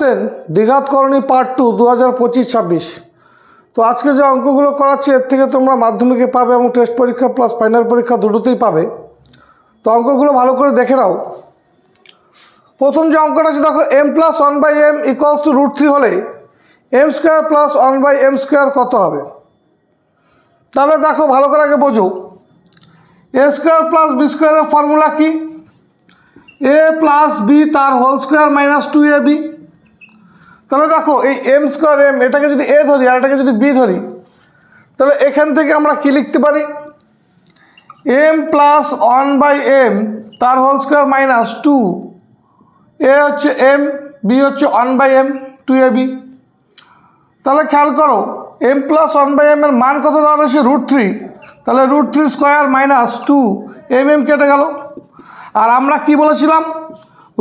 Ten দ্বিঘাতকরণী part two দু হাজার পঁচিশ, ছাব্বিশ। তো আজকে যে অঙ্কগুলো করাচ্ছি, এর থেকে তোমরা মাধ্যমিকে পাবে এবং টেস্ট পরীক্ষা প্লাস ফাইনাল পরীক্ষা দুটোতেই পাবে। তো অঙ্কগুলো ভালো করে দেখে নাও। প্রথম যে অঙ্কটা আছে, দেখো M plus one by M equals two root three হলে M square plus one by M square কত হবে? তাহলে দেখো, ভালো করে আগে বোঝো। এ স্কোয়ার প্লাস বি স্কোয়ারের ফর্মুলা কী? এ প্লাস বি তার whole square minus two A B তাহলে দেখো, এই এম স্কোয়ার এম এটাকে যদি এ ধরি আর এটাকে যদি বি ধরি, তাহলে এখান থেকে আমরা কি লিখতে পারি? M plus one by M তার whole square minus two A হচ্ছে এম বি হচ্ছে one by M two A B তাহলে খেয়াল করো M plus one by M এর মান কত দেওয়া রয়েছে রুট থ্রি তাহলে root three square minus two M M কেটে গেল। আর আমরা কি বলেছিলাম?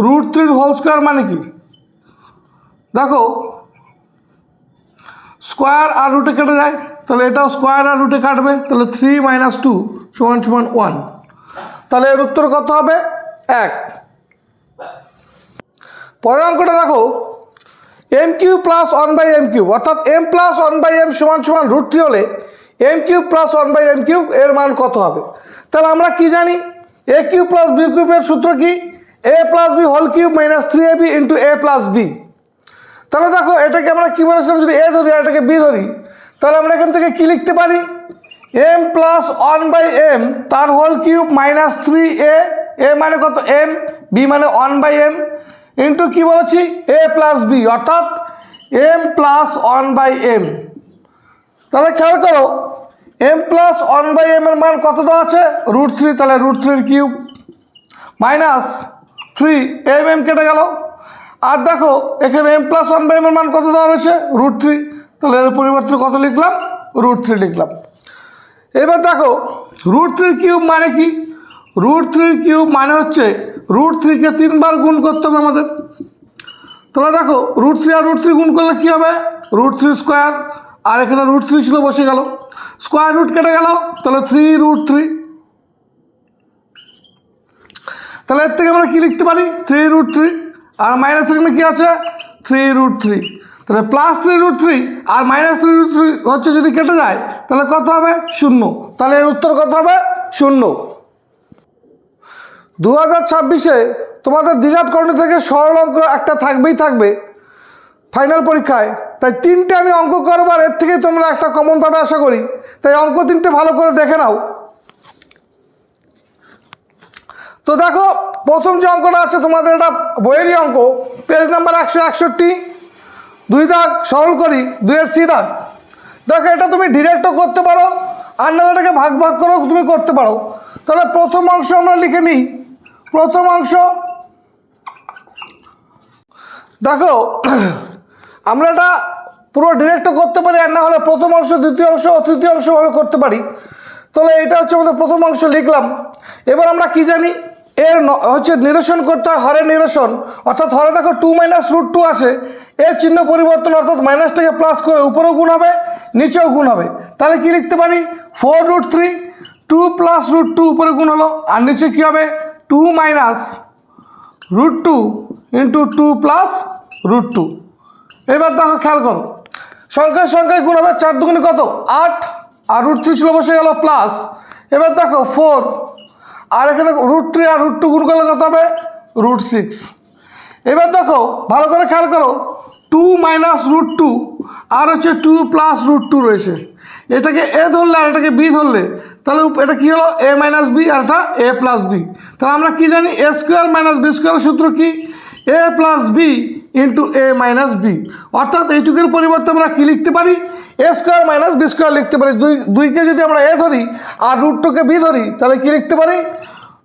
রুট থ্রির হোল স্কোয়ার মানে কি? দেখো স্কোয়ার আর রুটে কেটে যায়, তাহলে এটাও স্কোয়ার আর রুটে কাটবে, তাহলে থ্রি মাইনাস টু সমান সমান ওয়ান তাহলে এর উত্তর কত হবে? এক। পরের অঙ্কটা দেখো M cube plus one by M cube অর্থাৎ M plus one by M সমান সমান রুট থ্রি হলে M cube plus one by M cube এর মান কত হবে? তাহলে আমরা কি জানি? এ কিউ প্লাস বি কিউবের সূত্র কি? A plus B whole cube minus three A B into A plus B তাহলে দেখো, এটাকে আমরা কী বলেছিলাম যদি এ ধরি আর এটাকে বি ধরি, তাহলে আমরা এখান থেকে কী লিখতে পারি? M plus one by M তার whole cube minus three A A মানে কত? এম বি মানে ওয়ান বাই এম ইন্টু কী বলেছি? এ প্লাস বি অর্থাৎ M plus one by M তাহলে খেয়াল করো M plus one by M এর মান কত দেওয়া আছে? রুট থ্রি তাহলে রুট থ্রির cube minus three M M কেটে গেল। আর দেখো, এখানে M plus one by M এর মান কত দেওয়া রয়েছে? রুট থ্রি তাহলে এর পরিবর্তে কত লিখলাম? রুট থ্রি লিখলাম। এবার দেখো রুট থ্রি কিউব মানে কি? রুট থ্রি কিউব মানে হচ্ছে রুট থ্রিকে তিনবার গুণ করতে হবে আমাদের। তাহলে দেখো রুট থ্রি আর রুট থ্রি গুণ করলে কী হবে? রুট থ্রি স্কোয়ার আর এখানে রুট থ্রি ছিল, বসে গেল। স্কোয়ার রুট কেটে গেল, তাহলে থ্রি রুট থ্রি তাহলে এর থেকে আমরা কী লিখতে পারি? থ্রি রুট থ্রি আর মাইনাস এখানে কী আছে? থ্রি রুট থ্রি তাহলে প্লাস থ্রি রুট থ্রি আর মাইনাস থ্রি রুট থ্রি হচ্ছে যদি কেটে যায়, তাহলে কত হবে? শূন্য। তাহলে এর উত্তর কত হবে? শূন্য। দু হাজার ছাব্বিশে তোমাদের দ্বিঘাত করণী থেকে সরল অঙ্ক একটা থাকবেই থাকবে ফাইনাল পরীক্ষায়। তাই তিনটে আমি অঙ্ক করবার, এর থেকে তোমরা একটা কমন পাবে, আশা করি। তাই অঙ্ক তিনটে ভালো করে দেখে নাও। তো দেখো, প্রথম যে অঙ্কটা আছে, তোমাদের এটা বইয়েরই অঙ্ক। পেজ নাম্বার একশো একষট্টি। দুই দাগ, সরল করি, দুইয়ের সি দাগ। দেখো, এটা তুমি ডিরেক্টও করতে পারো, আর নাহলে এটাকে ভাগ ভাগ করেও তুমি করতে পারো। তাহলে প্রথম অংশ আমরা লিখে নিই। প্রথম অংশ। দেখো, আমরা এটা পুরো ডিরেক্টও করতে পারি, আর না হলে প্রথম অংশ, দ্বিতীয় অংশ ও তৃতীয় অংশভাবে করতে পারি। তাহলে এটা হচ্ছে আমাদের প্রথম অংশ লিখলাম। এবার আমরা কি জানি? এর হচ্ছে নিরসন করতে হয় হরের নিরসন। অর্থাৎ হরে দেখো টু মাইনাস রুট টু আছে। এর চিহ্ন পরিবর্তন অর্থাৎ মাইনাসটাকে প্লাস করে উপরেও গুণ হবে, নিচেও গুণ হবে। তাহলে কি লিখতে পারি? Four root three two plus root two উপরে গুণ হলো, আর নিচে কী হবে? Two minus root two into two plus root two এবার দেখো খেয়াল করো। সংখ্যায় সংখ্যায় গুণ হবে চার দুগুণে কত? আট, আর রুট থ্রি ছিল বসে গেল প্লাস এবার দেখো ফোর আর এখানে রুট থ্রি আর রুট টু গুণ করলে কত হবে? রুট সিক্স এবার দেখো, ভালো করে খেয়াল করো টু মাইনাস রুট টু আর হচ্ছে টু প্লাস রুট টু রয়েছে। এটাকে এ ধরলে আর এটাকে বি ধরলে, তাহলে এটা কী হলো? এ মাইনাস বি আর এটা এ প্লাস বি তাহলে আমরা কী জানি? এ স্কোয়ার মাইনাস বি স্কোয়ারের সূত্র কী? A plus B into A minus B অর্থাৎ এইটুকুর পরিবর্তে আমরা কী লিখতে পারি? A square minus B square লিখতে পারি। দুই দুইকে যদি আমরা এ ধরি আর রুট টুকে বি ধরি, তাহলে কী লিখতে পারি?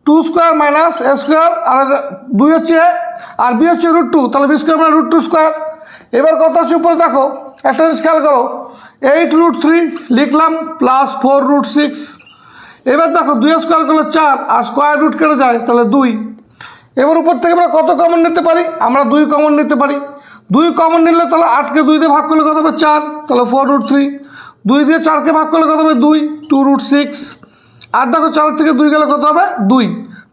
Two square minus A square আর দুই হচ্ছে এ আর বি হচ্ছে রুট টু তাহলে বি স্কোয়ার মানে রুট টু স্কোয়ার এবার কত আছে উপরে, দেখো একটা জিনিস খেয়াল করো। এইট রুট থ্রি লিখলাম প্লাস ফোর রুট সিক্স এবার দেখো, দুই স্কোয়ার করলে চার, আর স্কোয়ার রুট কেটে যায়, তাহলে দুই। এবার উপর থেকে আমরা কত কমন নিতে পারি? আমরা দুই কমন নিতে পারি। দুই কমন নিলে তাহলে আটকে দুই দিয়ে ভাগ করলে কত হবে? চার। তাহলে ফোর রুট থ্রি দুই দিয়ে চারকে ভাগ করলে কত হবে? দুই। টু রুট সিক্স আর দেখো চার থেকে দুই গেলে কত হবে? দুই।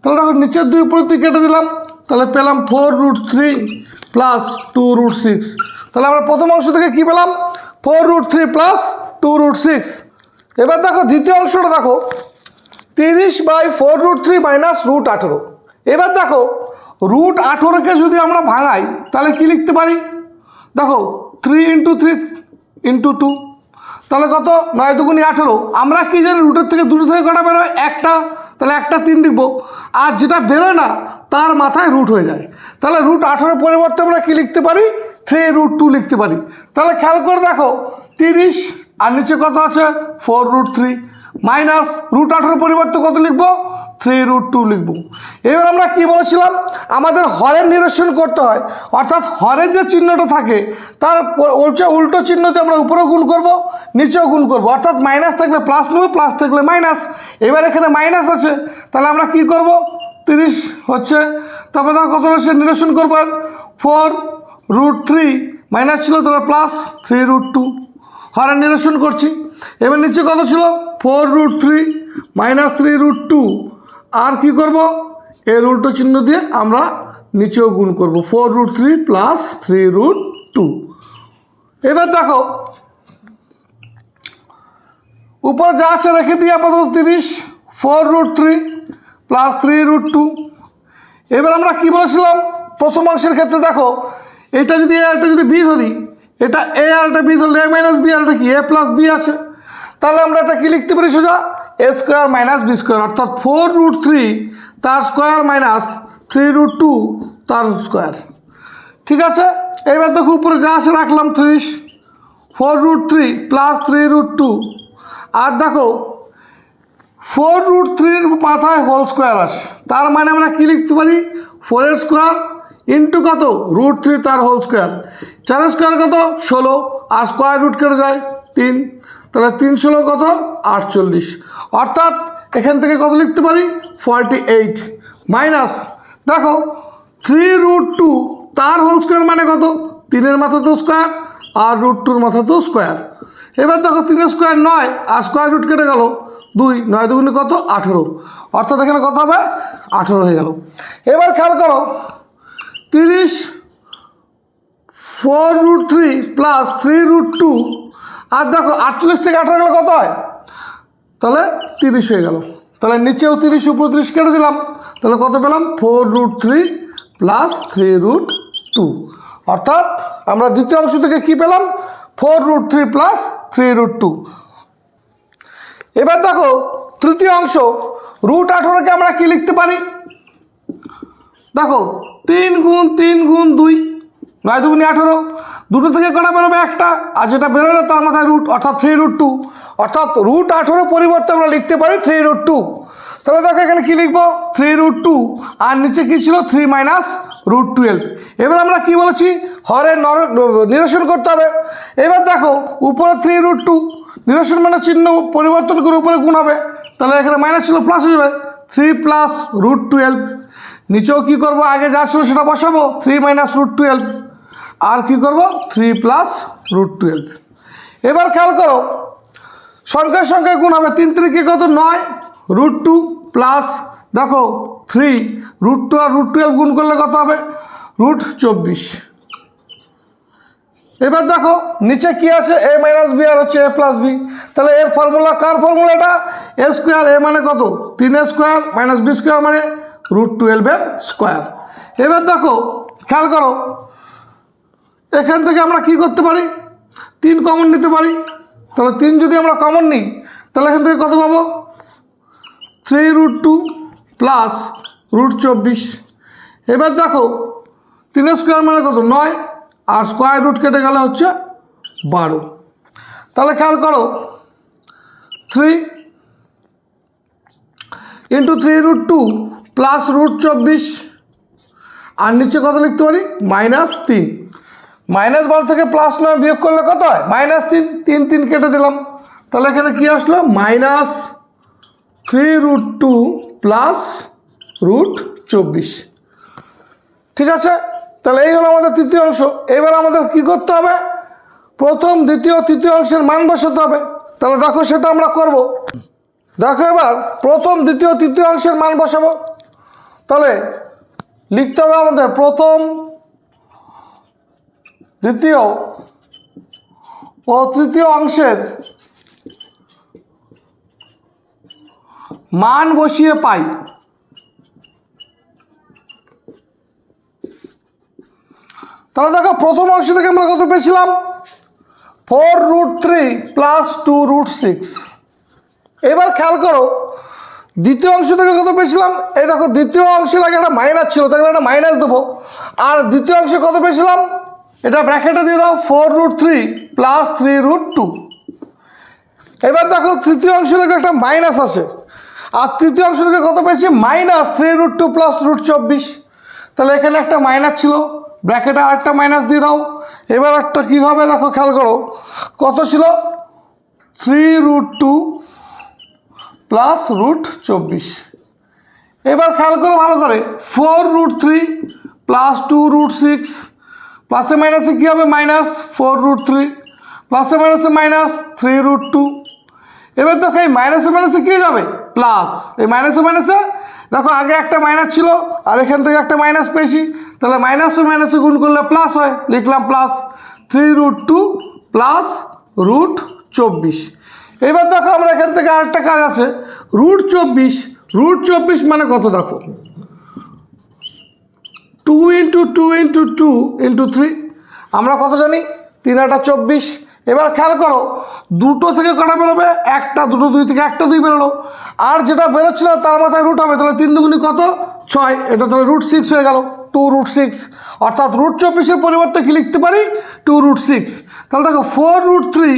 তাহলে দেখো নিচের দুই উপরে দুই কেটে দিলাম। তাহলে পেলাম four root three plus two root six তাহলে আমরা প্রথম অংশ থেকে কী পেলাম? Four root three plus two root six এবার দেখো দ্বিতীয় অংশটা দেখো। তিরিশ by four root three minus root আঠেরো। এবার দেখো রুট আঠেরোকে যদি আমরা ভাঙাই, তাহলে কি লিখতে পারি? দেখো three into three into two তাহলে কত? নয় দুগুনি আঠেরো। আমরা কি জানি রুটের থেকে দুটো থেকে কটা বেরোয় একটা। তাহলে একটা তিন লিখব। আর যেটা বেরোয় না, তার মাথায় রুট হয়ে যায়। তাহলে রুট আঠেরো পরিবর্তে আমরা কি লিখতে পারি? থ্রি রুট টু লিখতে পারি। তাহলে খেয়াল করে দেখো, তিরিশ, আর নিচে কত আছে? Four root three minus root আঠেরো পরিবর্তে কত লিখব? থ্রি রুট টু লিখব। এবার আমরা কি বলেছিলাম? আমাদের হরের নিরসন করতে হয়। অর্থাৎ হরের যে চিহ্নটা থাকে, তার উল্টো চিহ্নতে আমরা উপরেও গুণ করব, নিচেও গুণ করব। অর্থাৎ মাইনাস থাকলে প্লাস নেব, প্লাস থাকলে মাইনাস। এবার এখানে মাইনাস আছে, তাহলে আমরা কি করব? তিরিশ হচ্ছে, তারপরে দেখো কত হচ্ছে নিরসন করব ফোর রুট থ্রি মাইনাস ছিল, তাহলে প্লাস থ্রি রুট টু। হরের নিরসন করছি। এবার নিচে কত ছিল four root three minus three root two আর কি করব? এর উল্টো চিহ্ন দিয়ে আমরা নিচেও গুণ করব। Four root three plus three root two এবার দেখো, উপর যা আছে রেখে দিই আপাতত তিরিশ। Four root three plus three root two এবার আমরা কি বলেছিলাম? প্রথম অংশের ক্ষেত্রে দেখো, এটা যদি এ আরটা যদি বি ধরি এটা এ আর এটা বি ধরলে এ মাইনাস বি আর এটা কি? এ প্লাস বি আছে। তাহলে আমরা এটা কি লিখতে পারি সোজা? A square minus B square অর্থাৎ ফোর রুট থ্রি তার square minus three root two তার স্কোয়ার ঠিক আছে? এবার দেখো উপরে যা আছে রাখলাম ত্রিশ। Four root three plus three root two আর দেখো ফোর রুট থ্রির মাথায় হোল স্কোয়ার আসে তার মানে আমরা কী লিখতে পারি? ফোরের স্কোয়ার ইন্টু কত? রুট থ্রি তার হোল স্কোয়ার। চার স্কোয়ার কত? ষোলো। আর স্কোয়ার রুট কেটে যায় তিন। তাহলে তিন ষোলো কত? আটচল্লিশ। অর্থাৎ এখান থেকে কত লিখতে পারি? Forty eight. মাইনাস, দেখো, থ্রি রুট টু তার হোল স্কোয়ার মানে কত? তিনের মাথা তো স্কোয়ার, আর রুট টুর মাথা তো স্কোয়ার। এবার দেখো, তিনের স্কোয়ার নয়, আর স্কোয়ার রুট কেটে গেল দুই। নয় দুগুণে কত? আঠেরো। অর্থাৎ এখানে কত হবে? আঠেরো হয়ে গেল। এবার খেয়াল করো তিরিশ four root three plus three root two আর দেখো, আটচল্লিশ থেকে আঠেরো গেলে কত হয়? তাহলে তিরিশ হয়ে গেল। তাহলে নিচেও তিরিশ উপর তিরিশ কেটে দিলাম। তাহলে কত পেলাম? Four root three plus three root two অর্থাৎ আমরা দ্বিতীয় অংশ থেকে কি পেলাম? Four root three plus three root two এবার দেখো, তৃতীয় অংশ রুট আঠেরোকে আমরা কি লিখতে পারি? দেখো, তিন গুণ তিন গুণ দুই, নয় দুগুণি আঠেরো। দুটো থেকে কটা বেরোবে একটা? আর যেটা বেরোলে তার মাথায় রুট অর্থাৎ থ্রি রুট টু অর্থাৎ রুট আঠেরো পরিবর্তে আমরা লিখতে পারি থ্রি রুট টু তাহলে দেখো এখানে কী লিখব? থ্রি রুট টু আর নিচে কী ছিল? থ্রি মাইনাস রুট টুয়েলভ এবার আমরা কি বলেছি? হরের নর, নিরসন করতে হবে। এবার দেখো, উপরে থ্রি রুট টু নিরসন মানে চিহ্ন পরিবর্তন করে উপরে গুণ হবে। তাহলে এখানে মাইনাস ছিল প্লাস হয়ে যাবে। থ্রি প্লাস রুট টুয়েলভ নিচেও কী করব? আগে যা ছিল সেটা বসাবো? থ্রি মাইনাস রুট টুয়েলভ আর কি করব? থ্রি প্লাস রুট টুয়েলভ এবার খেয়াল করো, সংখ্যার সংখ্যায় গুণ হবে তিন তিরিকে কত? নয়। রুট টু প্লাস দেখো থ্রি রুট টু আর রুট টুয়েলভ গুণ করলে কত হবে? রুট চব্বিশ। এবার দেখো, নিচে কি আছে? এ মাইনাস বি আর হচ্ছে এ প্লাস বি তাহলে এর ফর্মুলা কার ফর্মুলাটা এ স্কোয়ার এ মানে কত? তিন A square minus B square মানে রুট টুয়েলভের স্কোয়ার। এবার দেখো, খেয়াল করো, এখান থেকে আমরা কি করতে পারি? তিন কমন নিতে পারি। তাহলে তিন যদি আমরা কমন নিই, তাহলে এখান থেকে কত পাবো? Three root two plus root চব্বিশ। এবার দেখো, তিনের স্কোয়ার মানে কত? নয়। আর স্কোয়ার রুট কেটে গেলে হচ্ছে বারো। তাহলে খেয়াল করো three into three root two plus root চব্বিশ। আর নিচে কত লিখতে পারি? মাইনাস তিন। মাইনাস বারো থেকে প্লাস নয় বিয়োগ করলে কত হয়? মাইনাস তিন। তিন তিন কেটে দিলাম। তাহলে এখানে কি আসলো? Minus three root two plus root চব্বিশ। ঠিক আছে? তাহলে এই হলো আমাদের তৃতীয় অংশ। এবার আমাদের কি করতে হবে? প্রথম, দ্বিতীয়, তৃতীয় অংশের মান বসাতে হবে। তাহলে দেখো সেটা আমরা করব। দেখো এবার প্রথম, দ্বিতীয়, তৃতীয় অংশের মান বসাবো। তাহলে লিখতে হবে আমাদের প্রথম, দ্বিতীয় ও তৃতীয় অংশের মান বসিয়ে পাই। তাহলে দেখো প্রথম অংশ থেকে আমরা কত পেয়েছিলাম? Four root three plus two root six. এবার খেয়াল করো দ্বিতীয় অংশ থেকে কত পেয়েছিলাম? এই দেখো, দ্বিতীয় অংশের আগে একটা মাইনাস ছিল, তাহলে একটা মাইনাস দেবো। আর দ্বিতীয় অংশে কত পেয়েছিলাম? এটা ব্র্যাকেটে দিয়ে দাও four root three plus three root two এবার দেখো, তৃতীয় অংশ থেকে একটা মাইনাস আছে। আর তৃতীয় অংশ থেকে কত পেয়েছি? Minus three root two plus root চব্বিশ। তাহলে এখানে একটা মাইনাস ছিল ব্র্যাকেটে আরেকটা মাইনাস দিয়ে দাও। এবার একটা কী হবে দেখো, খেয়াল করো। কত ছিল? Three root two plus root চব্বিশ। এবার খেয়াল করো ভালো করে, four root three plus two root six, প্লাসে মাইনাসে কী হবে? মাইনাস ফোর রুট থ্রি, প্লাসে মাইনাসে মাইনাস থ্রি রুট টু। এবার দেখো এই মাইনাসে মাইনাসে কী যাবে? প্লাস। এই মাইনাসে মাইনাসে দেখো আগে একটা মাইনাস ছিল, আর এখান থেকে একটা মাইনাস পেয়েছি। তাহলে মাইনাসে মাইনাসে গুণ করলে প্লাস হয়। লিখলাম plus three root two plus root চব্বিশ। এবার দেখো আমরা এখান থেকে আরেকটা কাজ আছে। রুট চব্বিশ রুট চব্বিশ মানে কত দেখো? Two into two into two into three আমরা কত জানি? তিন আটা চব্বিশ। এবার খেয়াল করো, দুটো থেকে কটা বেরোবে? একটা, দুটো দুই থেকে একটা দুই বেরোলো। আর যেটা বেরোচ্ছিল তার মাথায় রুট হবে, তাহলে তিন দুগুনি কত? ছয়। এটা তাহলে রুট সিক্স হয়ে গেল। টু রুট সিক্স অর্থাৎ রুট চব্বিশের পরিবর্তে কি লিখতে পারি? টু রুট সিক্স তাহলে দেখো four root three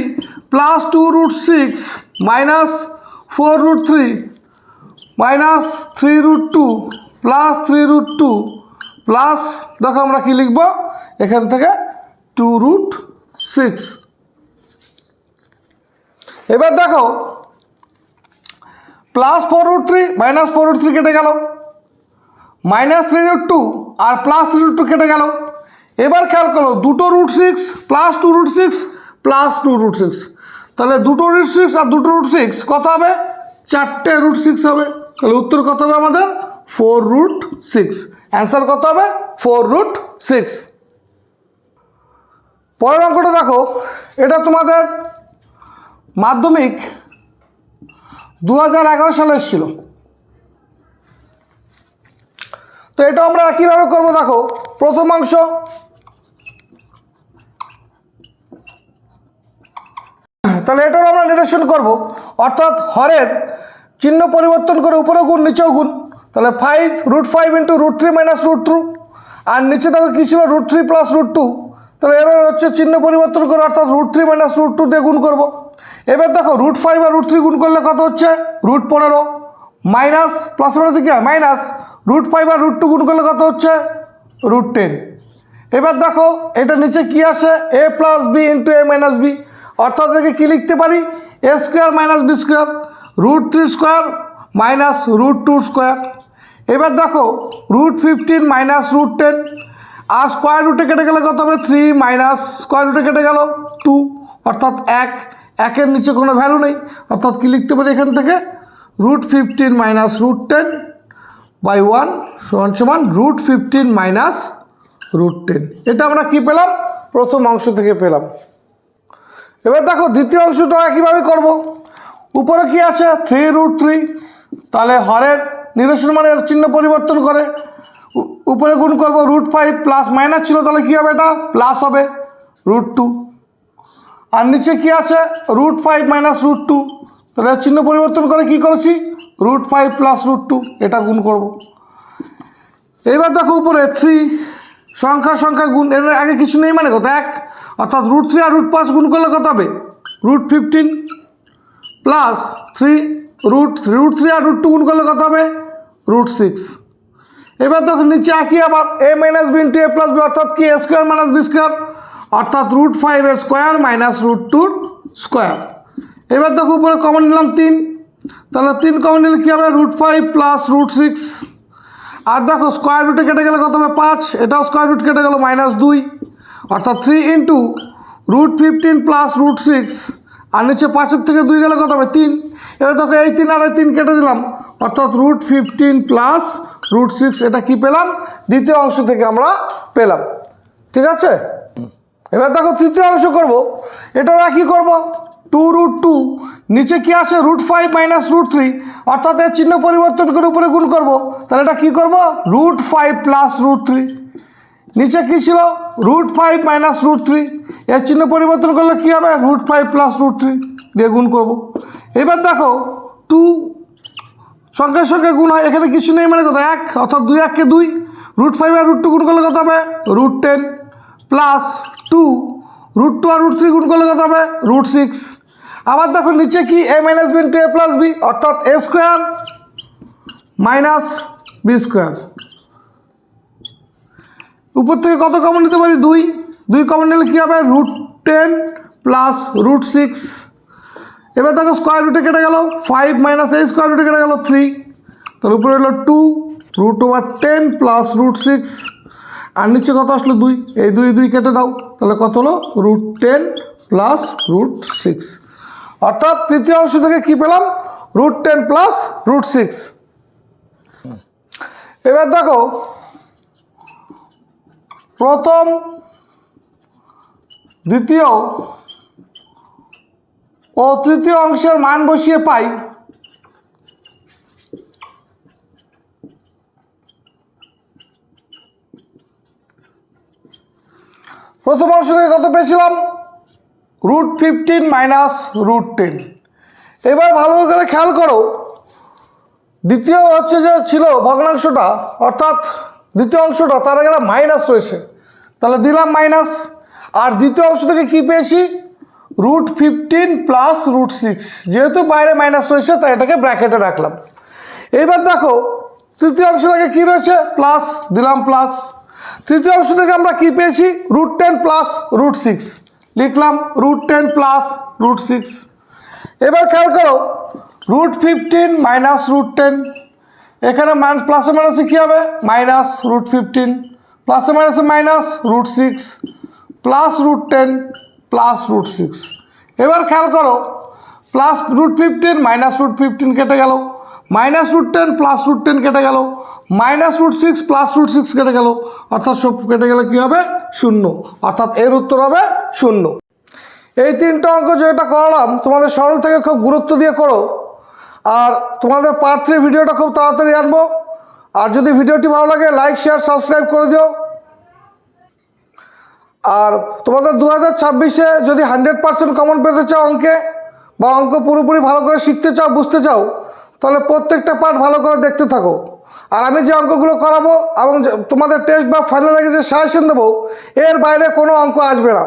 plus two root six minus four root three minus three root two plus three root two plus দেখো আমরা কি লিখব? এখান থেকে টু রুট সিক্স এবার দেখো plus four root three minus four root three কেটে গেল। মাইনাস থ্রি রুট টু আর প্লাস থ্রি রুট টু কেটে গেল। এবার খেয়াল করো, দুটো root six plus two root six plus two root six তাহলে দুটো রুট সিক্স আর দুটো রুট সিক্স কত হবে? চারটে রুট সিক্স হবে। তাহলে উত্তর কত হবে আমাদের? ফোর রুট সিক্স অ্যান্সার কত হবে? ফোর রুট সিক্স পরের অঙ্কটা দেখো, এটা তোমাদের মাধ্যমিক দু হাজার এগারো সালে এসেছিল। তো এটা আমরা কীভাবে করব দেখো? প্রথমাংশ তাহলে এটাও আমরা নিরসন করব। অর্থাৎ হরের চিহ্ন পরিবর্তন করে উপরে গুণ, নিচেও গুণ। তাহলে five root five into root three minus root two আর নিচে দেখো কী ছিল? Root three plus root two তাহলে এর হচ্ছে চিহ্ন পরিবর্তন করে অর্থাৎ root three minus root two দিয়ে গুণ করব। এবার দেখো রুট ফাইভ আর রুট থ্রি গুণ করলে কত হচ্ছে? রুট পনেরো। মাইনাস প্লাস মাইনাসে কী হয়? মাইনাস রুট ফাইভ আর রুট টু গুণ করলে কত হচ্ছে? রুট টেন এবার দেখো এটা নিচে কি আছে A plus B into A minus B অর্থাৎ একে কী লিখতে পারি? A square minus B square root three square minus root two square এবার দেখো root fifteen minus root ten আর স্কোয়ার রুটে কেটে গেলে কত হবে? থ্রি মাইনাস স্কোয়ার রুটে কেটে গেল টু অর্থাৎ এক। একের নিচে কোনো ভ্যালু নেই। অর্থাৎ কী লিখতে পারি এখান থেকে? Root fifteen minus root ten by one সমান সমান root fifteen minus root ten এটা আমরা কি পেলাম? প্রথম অংশ থেকে পেলাম। এবার দেখো দ্বিতীয় অংশটা একইভাবে করব? উপরে কি আছে? থ্রি রুট থ্রি তাহলে হরের নিরসন মানের চিহ্ন পরিবর্তন করে। উপরে গুণ করব রুট ফাইভ প্লাস মাইনাস ছিল, তাহলে কী হবে এটা? প্লাস হবে রুট টু আর নিচে কি আছে? Root five minus root two তাহলে চিহ্ন পরিবর্তন করে কি করেছি? Root five plus root two এটা গুণ করব। এবার দেখো উপরে থ্রি সংখ্যা সংখ্যা গুণ, এর আগে কিছু নেই মানে কত এক। অর্থাৎ রুট থ্রি আর রুট পাঁচ গুণ করলে কত হবে? Root fifteen plus three root root three আর রুট টু গুণ করলে কত হবে? রুট সিক্স এবার দেখো নিচে একই আবার A minus B into A plus B অর্থাৎ কি? A square minus B square অর্থাৎ রুট ফাইভ এর স্কোয়ার মাইনাস রুট টুর স্কোয়ার এবার দেখো উপরে কমন নিলাম তিন। তাহলে তিন কমন নিলে কী হবে? Root five plus root six আর দেখো স্কোয়ার রুটে কেটে গেলে কত হবে? পাঁচ। এটাও স্কোয়ার রুট কেটে গেলো মাইনাস দুই। অর্থাৎ three into root fifteen plus root six আর নিচে পাঁচের থেকে দুই গেলে কত হবে? তিন। এবার দেখো এই তিন আর এই তিন কেটে দিলাম। অর্থাৎ root fifteen plus root six এটা কি পেলাম? দ্বিতীয় অংশ থেকে আমরা পেলাম। ঠিক আছে? এবার দেখো তৃতীয় অংশ করব। এটাও একই করব? টু রুট টু নিচে কি আছে? Root five minus root three অর্থাৎ এর চিহ্ন পরিবর্তন করে উপরে গুণ করব। তাহলে এটা কী করব? Root five plus root three নিচে কী ছিল? Root five minus root three এর চিহ্ন পরিবর্তন করলে কী হবে? Root five plus root three দিয়ে গুণ করব। এবার দেখো টু সংখ্যার সঙ্গে গুণ হয়। এখানে কিছু নেই মানে কত এক, অর্থাৎ দুই এককে দুই। রুট ফাইভ আর রুট টু গুণ করলে কত হবে? Root ten plus two root two আর রুট থ্রি গুণ করলে কত হবে? রুট সিক্স আবার দেখো, নিচে কি? A minus B into A plus B অর্থাৎ A square minus B square উপর থেকে কত কমন নিতে পারি? দুই। দুই কমন নিলে কী হবে? Root ten plus root six এবার দেখো স্কোয়ার রুটে কেটে গেল। ফাইভ মাইনাস এই স্কোয়ার রুটে কেটে গেল থ্রি তাহলে উপরে হলো two root over ten plus root six আর নিচে কত আসলো? দুই। এই দুই দুই কেটে দাও। তাহলে কত হলো? Root ten plus root six অর্থাৎ তৃতীয় অংশ থেকে কী পেলাম? Root ten plus root six এবার দেখো প্রথম, দ্বিতীয় ও তৃতীয় অংশের মান বসিয়ে পাই। প্রথম অংশ থেকে কত পেয়েছিলাম? Root fifteen minus root ten. এবার ভালো করে খেয়াল করো। দ্বিতীয় হচ্ছে যে ছিল ভগ্নাংশটা, অর্থাৎ দ্বিতীয় অংশটা, তার একটা মাইনাস রয়েছে। তাহলে দিলাম মাইনাস আর দ্বিতীয় অংশ থেকে কী পেয়েছি? Root fifteen plus root six যেহেতু বাইরে মাইনাস রয়েছে, তাই এটাকে ব্র্যাকেটে রাখলাম। এইবার দেখো, তৃতীয় অংশ থেকে কী রয়েছে? প্লাস দিলাম প্লাস তৃতীয় অংশ থেকে আমরা কী পেয়েছি? Root ten plus root six লিখলাম root ten plus root six এবার খেয়াল করো root fifteen minus root ten এখানে মান প্লাসে মাইনাসে কী হবে? মাইনাস রুট ফিফটিন প্লাসে মাইনাসে minus root six plus root ten plus root six এবার খেয়াল করো plus root fifteen minus root fifteen কেটে গেল minus root ten plus root ten কেটে গেল minus root six plus root six কেটে গেল, অর্থাৎ সব কেটে গেলে কী হবে? শূন্য। অর্থাৎ এর উত্তর হবে শূন্য। এই তিনটা অঙ্ক যেটা করালাম, তোমাদের সরল থেকে খুব গুরুত্ব দিয়ে করো, আর তোমাদের পার্ট ভিডিওটা খুব তাড়াতাড়ি আনব। আর যদি ভিডিওটি ভালো লাগে লাইক শেয়ার সাবস্ক্রাইব করে দিও। আর তোমাদের দু হাজার ছাব্বিশে যদি হান্ড্রেড পার্সেন্ট কমন পেতে চাও অঙ্কে, বা অঙ্ক পুরোপুরি ভালো করে শিখতে চাও, বুঝতে চাও, তাহলে প্রত্যেকটা পার্ট ভালো করে দেখতে থাকো। আর আমি যে অঙ্কগুলো করাবো এবং তোমাদের টেস্ট বা ফাইনাল যে সাজেশন দেবো, এর বাইরে কোনো অঙ্ক আসবে না।